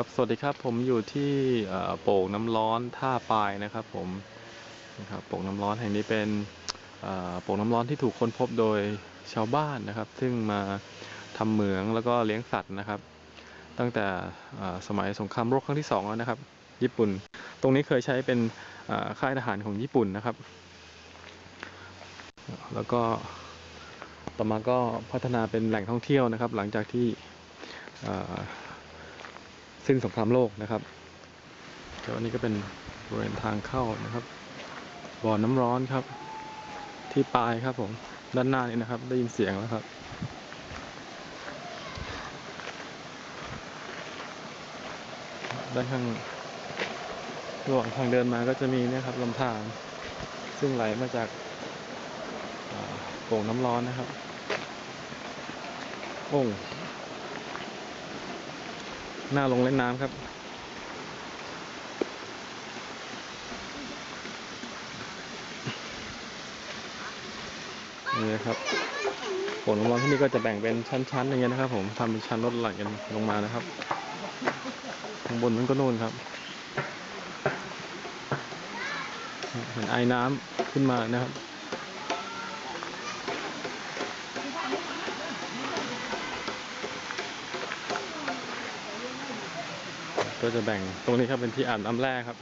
ครับสวัสดีครับผมอยู่ที่โป่งน้ำร้อนท่าปลายนะครับผมนะครับโป่งน้ำร้อนแห่งนี้เป็นโป่งน้ำร้อนที่ถูกค้นพบโดยชาวบ้านนะครับ ซึ่งมาทำเหมืองแล้วก็เลี้ยงสัตว์นะครับ ตั้งแต่สมัยสงครามโลกครั้งที่สองแล้วนะครับ ญี่ปุ่น ตรงนี้เคยใช้เป็นค่ายทหารของญี่ปุ่นนะครับ แล้วก็ต่อมาก็พัฒนาเป็นแหล่งท่องเที่ยวนะครับ หลังจากที่ สิ้นสงครามโลกนะครับเดี๋ยวอันนี้ก็เป็นบริเวณทางเข้านะครับ บ่อน้ำร้อนครับ ที่ปลายครับผมด้านหน้านี้นะครับ ได้ยินเสียงแล้วครับด้านข้างระหว่างทางเดินมาก็จะมีเนะครับลำธารซึ่งไหลมาจากโป่งน้ำร้อนนะครับโอ่ง หน้าลงเล่นน้ำครับ นี่นะครับฝนลงมาที่นี่ก็จะแบ่งเป็นชั้นๆอย่างเงี้ยนะครับ ผมทำเป็นชั้นลดหลั่นกันลงมานะครับข้างบนนั้นก็นู่นครับ เห็นไอ้น้ำขึ้นมานะครับ ก็จะแบ่งตรงนี้ครับเป็นที่อาบน้ำแร่ครับ